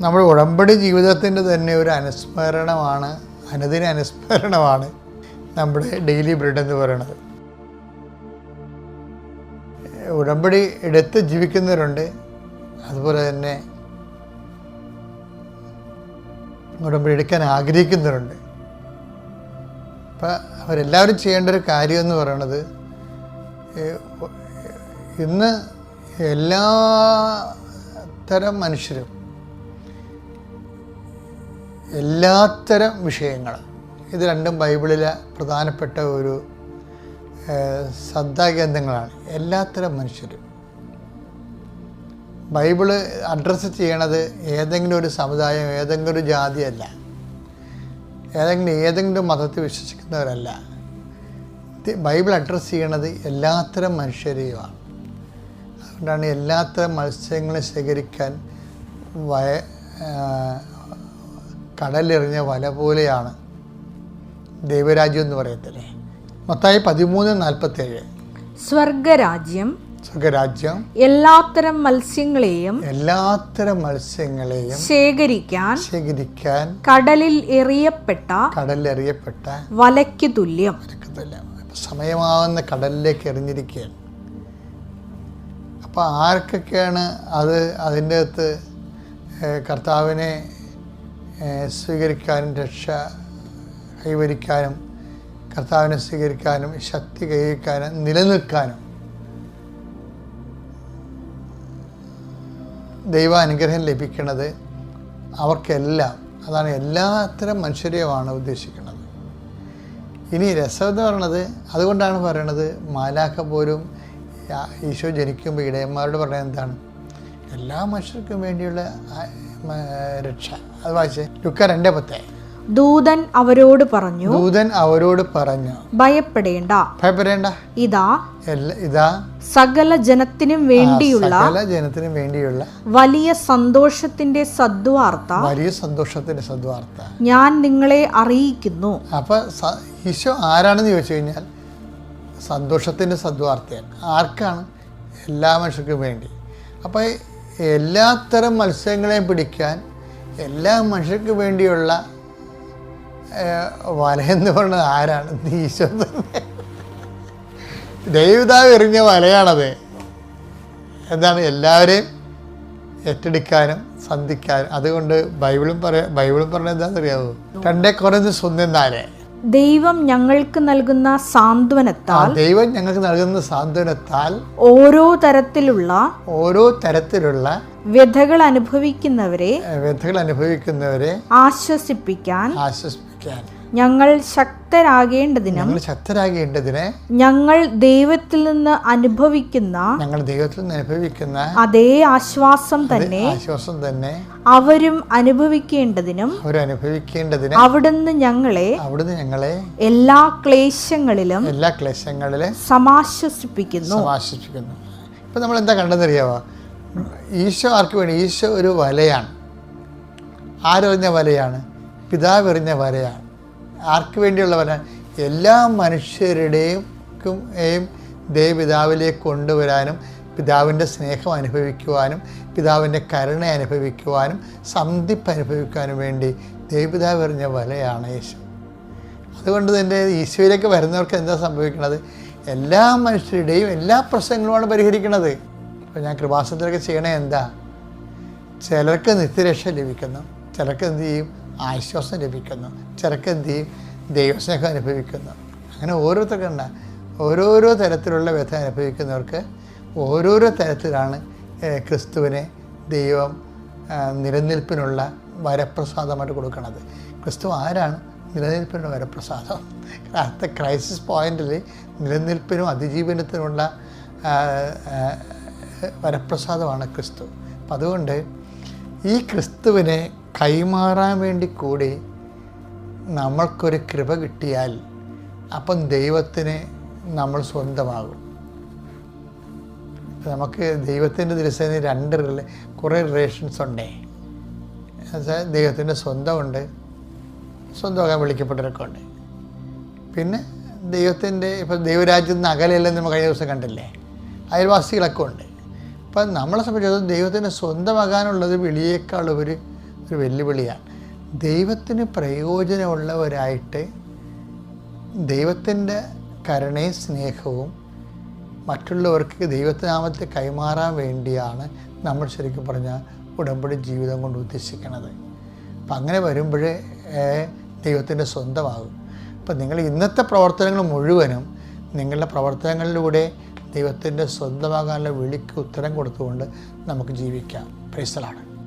നമ്മുടെ ഉടമ്പടി ജീവിതത്തിന്റെ തന്നെ ഒരു അനുസ്മരണമാണ് അനുദിന അനുസ്മരണമാണ് നമ്മുടെ ഡെയിലി ബ്രെഡ് എന്ന് പറയുന്നത്. ഉടമ്പടി എടുത്ത് ജീവിക്കുന്നവരുണ്ട്. അതുപോലെ തന്നെ ഉടമ്പടി എടുക്കാൻ ആഗ്രഹിക്കുന്നവരുണ്ട്. അപ്പം അവരെല്ലാവരും ചെയ്യേണ്ട ഒരു കാര്യം എന്ന് പറയുന്നത് ഇന്ന് എല്ലാ തരം മനുഷ്യരും എല്ലാത്തരം വിഷയങ്ങൾ. ഇത് രണ്ടും ബൈബിളിലെ പ്രധാനപ്പെട്ട ഒരു ശ്രദ്ധാകേന്ദ്രങ്ങളാണ് എല്ലാത്തരം മനുഷ്യരും. ബൈബിൾ അഡ്രസ്സ് ചെയ്യണത് ഏതെങ്കിലും ഒരു സമുദായം ഏതെങ്കിലും ഒരു ജാതിയല്ല. ഏതെങ്കിലും ഏതെങ്കിലും മതത്തിൽ വിശ്വസിക്കുന്നവരല്ല. ബൈബിൾ അഡ്രസ്സ് ചെയ്യണത് എല്ലാത്തരം മനുഷ്യരെയുമാണ്. അതുകൊണ്ടാണ് എല്ലാത്തരം മത്സ്യങ്ങളെ ശേഖരിക്കാൻ വയ കടലെറിഞ്ഞ വല പോലെയാണ് ദൈവരാജ്യം എന്ന് പറയത്തില്ലേ? മത്തായി പതിമൂന്ന് നാൽപ്പത്തേഴ്. സ്വർഗരാജ്യം സ്വർഗരാജ്യം എല്ലാത്തരം മത്സ്യങ്ങളെയും എല്ലാത്തരം മത്സ്യങ്ങളെയും ശേഖരിക്കാൻ ശേഖരിക്കാൻ കടലിൽ എറിയപ്പെട്ട കടലിൽ എറിയപ്പെട്ട വലയ്ക്ക് തുല്യം. നടക്കത്തില്ല സമയമാവുന്ന കടലിലേക്ക് എറിഞ്ഞിരിക്കുകയാണ്. അപ്പോൾ ആർക്കൊക്കെയാണ് അത് അതിന്റെ അകത്ത് കർത്താവിനെ സ്വീകരിക്കാനും രക്ഷ കൈവരിക്കാനും കർത്താവിനെ സ്വീകരിക്കാനും ശക്തി കൈവരിക്കാനും നിലനിൽക്കാനും. ദൈവാനുഗ്രഹം ലഭിക്കുന്നത് അവർക്കെല്ലാം അതാണ് എല്ലാത്തരം മനുഷ്യരെയുമാണ് ഉദ്ദേശിക്കുന്നത്. ഇനി രസം എന്ന് പറയണത് അതുകൊണ്ടാണ് പറയണത് മാലാഖ പോലും ഈശോ ജനിക്കുമ്പോൾ ഇടയന്മാരോട് പറയുന്നത് എന്താണ്? എല്ലാ മനുഷ്യർക്കും വേണ്ടിയുള്ള രക്ഷ. അത് വായിച്ചേ. ലുക്ക രണ്ടേ പത്തേ ദൂതൻ അവരോട് പറഞ്ഞു ദൂതൻ അവരോട് പറഞ്ഞു. ഭയപ്പെടേണ്ട. ഭയപ്പെടേണ്ട. ഇതാ ഇതാ. സകല ജനത്തിനും വേണ്ടിയുള്ള സകല ജനത്തിനും വേണ്ടിയുള്ള വലിയ സന്തോഷത്തിന്റെ സദ്വാർത്ത വലിയ സന്തോഷത്തിന്റെ സദ്വാർത്ത. ഞാൻ നിങ്ങളെ അറിയിക്കുന്നു. അപ്പൊ ഈശോ ആരാണെന്ന് ചോദിച്ചു കഴിഞ്ഞാൽ സന്തോഷത്തിന്റെ സദ്വാർത്തയാണ്. ആർക്കാണ്? എല്ലാ മനുഷ്യർക്കും വേണ്ടി. അപ്പോൾ എല്ലാത്തരം മത്സ്യങ്ങളെയും പിടിക്കാൻ എല്ലാ മനുഷ്യർക്ക് വേണ്ടിയുള്ള വല എന്ന് പറയുന്നത് ആരാണ്? ഈശോ ദൈവതാവ് എറിഞ്ഞ വലയാണത്. എന്താണ്? എല്ലാവരെയും ഏറ്റെടുക്കാനും സന്ധിക്കാനും. അതുകൊണ്ട് ബൈബിളും പറയാ ബൈബിളും പറഞ്ഞ എന്താണെന്നറിയാവോ? രണ്ടേ കുറഞ്ഞ് സ്വന്തം നാല്. ദൈവം ഞങ്ങൾക്ക് നൽകുന്ന സാന്ത്വനത്താൽ ദൈവം ഞങ്ങൾക്ക് നൽകുന്ന സാന്ത്വനത്താൽ ഓരോ തരത്തിലുള്ള ഓരോ തരത്തിലുള്ള വ്യഥകൾ അനുഭവിക്കുന്നവരെ വ്യഥകൾ അനുഭവിക്കുന്നവരെ ആശ്വസിപ്പിക്കാൻ ആശ്വസിപ്പിക്കാൻ. ഞങ്ങൾ ശക്തരാകേണ്ടതിനും ഞങ്ങൾ ശക്തരാകേണ്ടതിന് ഞങ്ങൾ ദൈവത്തിൽ നിന്ന് അനുഭവിക്കുന്ന ഞങ്ങൾ ദൈവത്തിൽ നിന്ന് അനുഭവിക്കുന്ന അതേ ആശ്വാസം തന്നെ ആശ്വാസം തന്നെ അവരും അനുഭവിക്കേണ്ടതിനും അവരനുഭവിക്കേണ്ടതിന് അവിടുന്ന് ഞങ്ങളെ അവിടുന്ന് ഞങ്ങളെ എല്ലാ ക്ലേശങ്ങളിലും എല്ലാ ക്ലേശങ്ങളിലും സമാശ്വസിപ്പിക്കുന്നു. സമാശ്വസിപ്പിക്കുന്നു. ഇപ്പൊ നമ്മൾ എന്താ കണ്ടെന്നറിയാവോ ഈശോ ആർക്ക് വേണ്ടി? ഈശോ ഒരു വലയാണ്. ആരോ വലയാണ്? പിതാവ് എറിഞ്ഞ വലയാണ്. ആർക്ക് വേണ്ടിയുള്ള എല്ലാ മനുഷ്യരുടെയും ക്കും- ദൈവപിതാവിലേക്ക് കൊണ്ടുവരാനും പിതാവിന്റെ സ്നേഹം അനുഭവിക്കുവാനും പിതാവിന്റെ കരുണ അനുഭവിക്കുവാനും സന്ധിപ്പ് അനുഭവിക്കുവാനും വേണ്ടി ദൈവപിതാവ് എറിഞ്ഞ വലയാണ് യേശു. അതുകൊണ്ട് തന്നെ ഈശോയിലേക്ക് വരുന്നവർക്ക് എന്താ സംഭവിക്കുന്നത്? എല്ലാ മനുഷ്യരുടെയും എല്ലാ പ്രശ്നങ്ങളുമാണ് പരിഹരിക്കുന്നത്. അപ്പോൾ ഞാൻ കൃപാസനത്തിലൊക്കെ ചെയ്യണേ എന്താ? ചിലർക്ക് നിത്യരക്ഷ ലഭിക്കുന്നു. ചിലർക്ക് എന്ത് ചെയ്യും? ആശ്വാസം ലഭിക്കുന്നു. എന്ത് ചെയ്യും ദൈവസ്നേഹം അനുഭവിക്കുന്നു. അങ്ങനെ ഓരോരുത്തർക്കുണ്ട ഓരോരോ തരത്തിലുള്ള വ്യഥ അനുഭവിക്കുന്നവർക്ക് ഓരോരോ തരത്തിലാണ് ക്രിസ്തുവിനെ ദൈവം നിലനിൽപ്പിനുള്ള വരപ്രസാദമായിട്ട് കൊടുക്കുന്നത്. ക്രിസ്തു ആരാണ്? നിലനിൽപ്പിനുള്ള വരപ്രസാദം. അടുത്ത ക്രൈസിസ് പോയിന്റിൽ നിലനിൽപ്പിനും ആ, വരപ്രസാദമാണ് ക്രിസ്തു. അപ്പം അതുകൊണ്ട് ഈ ക്രിസ്തുവിനെ കൈമാറാൻ വേണ്ടി കൂടി നമ്മൾക്കൊരു കൃപ കിട്ടിയാൽ അപ്പം ദൈവത്തിന് നമ്മൾ സ്വന്തമാകും. നമുക്ക് ദൈവത്തിന്റെ ദിവസം രണ്ട് റിലേ കുറേ റിലേഷൻസ് ഉണ്ടേ. എന്നുവെച്ചാൽ ദൈവത്തിന്റെ സ്വന്തമുണ്ട് സ്വന്തമാകാൻ വിളിക്കപ്പെട്ടവരൊക്കെ ഉണ്ട്. പിന്നെ ദൈവത്തിന്റെ ഇപ്പം ദൈവരാജ്യത്ത് നിന്ന് അകലെയല്ലെന്ന് നമ്മൾ കഴിഞ്ഞ ദിവസം കണ്ടില്ലേ? അയൽവാസികളൊക്കെ ഉണ്ട്. അപ്പം നമ്മളെ സംബന്ധിച്ചിടത്തോളം ദൈവത്തിന് സ്വന്തമാകാനുള്ളത് വിളിയേക്കാൾ ഉപരി ഒരു വെല്ലുവിളിയാണ് ദൈവത്തിന് പ്രയോജനമുള്ളവരായിട്ട് ദൈവത്തിന്റെ കരുണയും സ്നേഹവും മറ്റുള്ളവർക്ക് ദൈവത്തിനാമത്തെ കൈമാറാൻ വേണ്ടിയാണ് നമ്മൾ ശരിക്കും പറഞ്ഞാൽ ഉടമ്പടി ജീവിതം കൊണ്ട് ഉദ്ദേശിക്കുന്നത്. അപ്പം അങ്ങനെ വരുമ്പോഴേ ദൈവത്തിന്റെ സ്വന്തമാകും. അപ്പം നിങ്ങൾ ഇന്നത്തെ പ്രവർത്തനങ്ങൾ മുഴുവനും നിങ്ങളുടെ പ്രവർത്തനങ്ങളിലൂടെ ദൈവത്തിന്റെ സ്വന്തമാകാനുള്ള വിളിക്ക് ഉത്തരം കൊടുത്തുകൊണ്ട് നമുക്ക് ജീവിക്കാം. പ്രൈസലാണ്